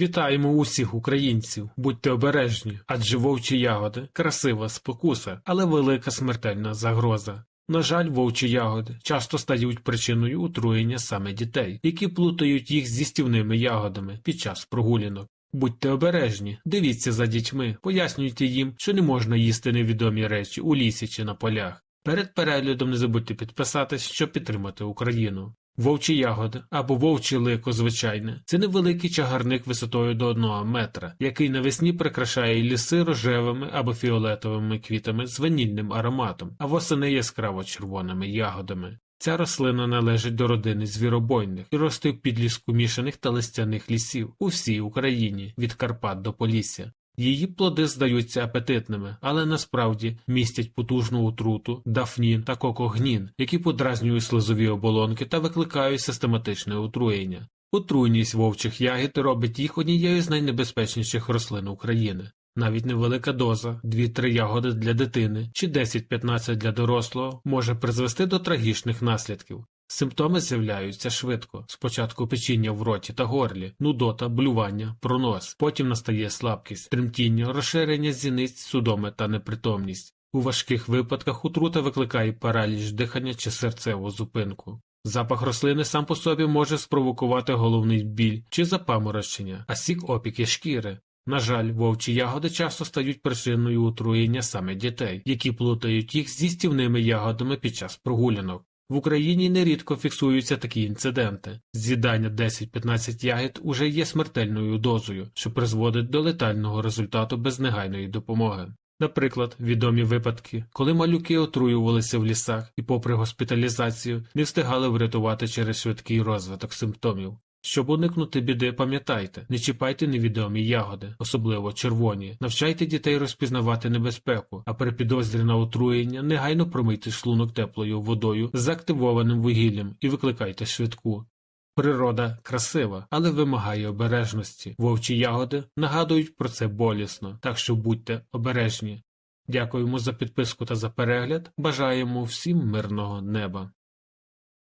Вітаємо усіх українців, будьте обережні, адже вовчі ягоди красива спокуса, але велика смертельна загроза. На жаль, вовчі ягоди часто стають причиною отруєння саме дітей, які плутають їх зі стівними ягодами під час прогулянок. Будьте обережні, дивіться за дітьми, пояснюйте їм, що не можна їсти невідомі речі у лісі чи на полях. Перед переглядом не забудьте підписатись, щоб підтримати Україну. Вовчі ягоди або вовче лико звичайне це невеликий чагарник висотою до одного метра, який навесні прикрашає ліси рожевими або фіолетовими квітами з ванільним ароматом, а восени яскраво червоними ягодами. Ця рослина належить до родини звіробойних і росте в підліску мішаних та листяних лісів у всій Україні від Карпат до Полісся. Її плоди здаються апетитними, але насправді містять потужну отруту, дафнін та кокогнін, які подразнюють слизові оболонки та викликають систематичне отруєння. Отруйність вовчих ягід робить їх однією з найнебезпечніших рослин України. Навіть невелика доза 2-3 ягоди для дитини чи 10-15 для дорослого може призвести до трагічних наслідків. Симптоми з'являються швидко. Спочатку печіння в роті та горлі, нудота, блювання, пронос, потім настає слабкість, тремтіння, розширення зіниць, судоми та непритомність. У важких випадках отрута викликає параліч дихання чи серцеву зупинку. Запах рослини сам по собі може спровокувати головний біль чи запаморочення, а сік опіки шкіри. На жаль, вовчі ягоди часто стають причиною отруєння саме дітей, які плутають їх зі стівними ягодами під час прогулянок. В Україні нерідко фіксуються такі інциденти. З'їдання 10-15 ягід уже є смертельною дозою, що призводить до летального результату без негайної допомоги. Наприклад, відомі випадки, коли малюки отруювалися в лісах і, попри госпіталізацію, не встигали врятувати через швидкий розвиток симптомів. Щоб уникнути біди, пам'ятайте, не чіпайте невідомі ягоди, особливо червоні, навчайте дітей розпізнавати небезпеку, а при підозрі на отруєння негайно промийте шлунок теплою водою з активованим вугіллям і викликайте швидку. Природа красива, але вимагає обережності. Вовчі ягоди нагадують про це болісно, так що будьте обережні. Дякуємо за підписку та за перегляд. Бажаємо всім мирного неба.